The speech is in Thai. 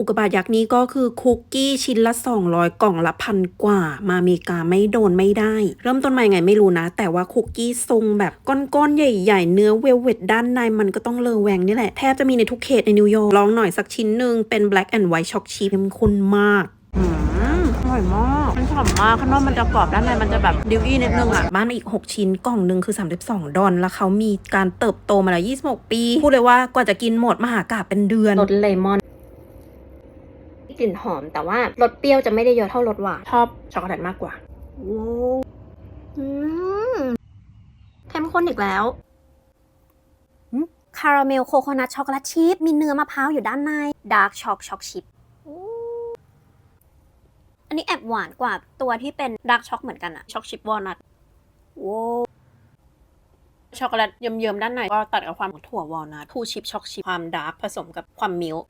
อุกกาบาตยักษ์นี้ก็คือคุกกี้ชิ้นละ 200 กล่องละพันกว่า มาอเมริกาไม่โดนไม่ได้ เริ่มต้นมายังไงไม่รู้นะ แต่ว่าคุกกี้ทรงแบบก้อนๆ ใหญ่ๆ เนื้อเวลเวดด้านในมันก็ต้องเลอแวงนี่แหละ แทบจะมีในทุกเขตในนิวยอร์กลองหน่อยสักชิ้นหนึ่งเป็น black and white choc chip เข้มข้นมากอืมอร่อยมาก มันฉ่ำมาก ข้างนอกมันจะกรอบด้านในมันจะแบบดิวอี้นิดนึงอะ บ้านอีก 6 ชิ้นกล่องหนึ่งคือ 32 ดอลแล้วเขามีการเติบโตมาแล้ว 26 ปี พูดเลยว่ากว่าจะกินหมดมหากาบเป็นเดือนรสเลมอน กลิ่นหอม แต่ว่ารสเปรี้ยวจะไม่ได้เยอะเท่ารสหวานชอบช็อกโกแลตมากกว่าอืมเข้มข้นอีกแล้วคาราเมลโคโคนัทช็อกโกแลตชีสมีเนื้อมะพร้าวอยู่ด้านในดาร์กช็อกช็อกชิพอันนี้แอบหวานกว่าตัวที่เป็นดาร์กช็อกเหมือนกันอะช็อกชิปวอลนัทโว้ช็อกโกแลตเยิ้มๆด้านในก็ตัดกับความถั่ววอลนัททูชิปช็อกชิปความดาร์กผสมกับความมิลค์